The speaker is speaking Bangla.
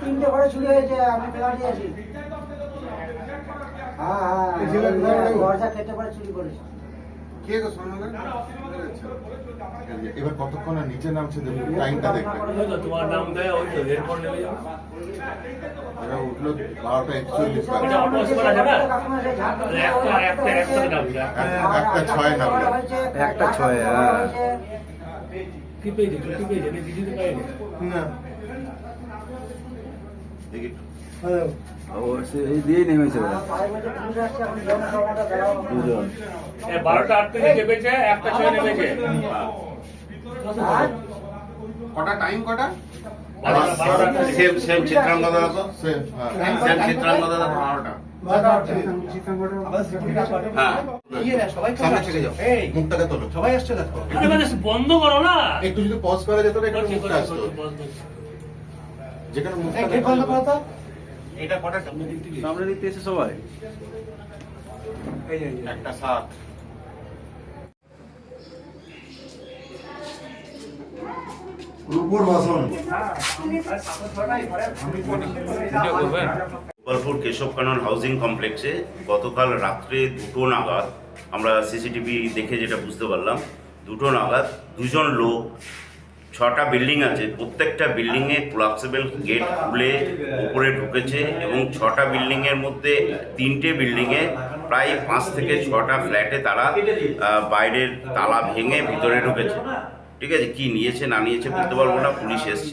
তিনটে ঘরে চুরি হয়েছে আমি ফেলা দিয়েছি হ্যাঁ হ্যাঁ ঘরটা কেটে পরে চুরি করেছে। কে গো সোনালে এবার কতক্ষণ নিচে নামছে দেখুন টাইমটা দেখবেন তোমার নাম দেয় ওই তো এরপর নেমে যাও এরা উঠল বারোটা একচল্লিশ যাবে? একটা একটা একটা নামবে একটা ছয় নামলো। একটা ছয়, হ্যাঁ। কি পেয়েছে? কি পেয়েছে? দিদি তো পাইনি। না। নেমেছে একটা ছয় নেমেছে কটা টাইম কটা। সেম সেম চিত্রাঙ্গদা তো? সেম সেম চিত্রাঙ্গদা তো বারোটা বন্ধ করো না। একটু যদি পজ করা যেত না একটু মুখটা আসতো। যেখানে। এটা কটা সামনের দিক থেকে। সামনে দিতে এসে সবাই। একটা সাত। গোপালপুর কেশব কানন হাউজিং কমপ্লেক্সে গতকাল রাত্রে দুটো নাগাদ আমরা সিসিটিভি দেখে যেটা বুঝতে পারলাম দুটো নাগাদ দুজন লোক ছটা বিল্ডিং আছে, প্রত্যেকটা বিল্ডিংয়ে কোলাপসেবল গেট খুলে উপরে ঢুকেছে এবং ছটা বিল্ডিংয়ের মধ্যে তিনটে বিল্ডিংয়ে প্রায় পাঁচ থেকে ছটা ফ্ল্যাটে তারা বাইরের তালা ভেঙে ভিতরে ঢুকেছে। ঠিক আছে, কি নিয়েছে না নিয়েছে বলতে পারব না, পুলিশ এসছে।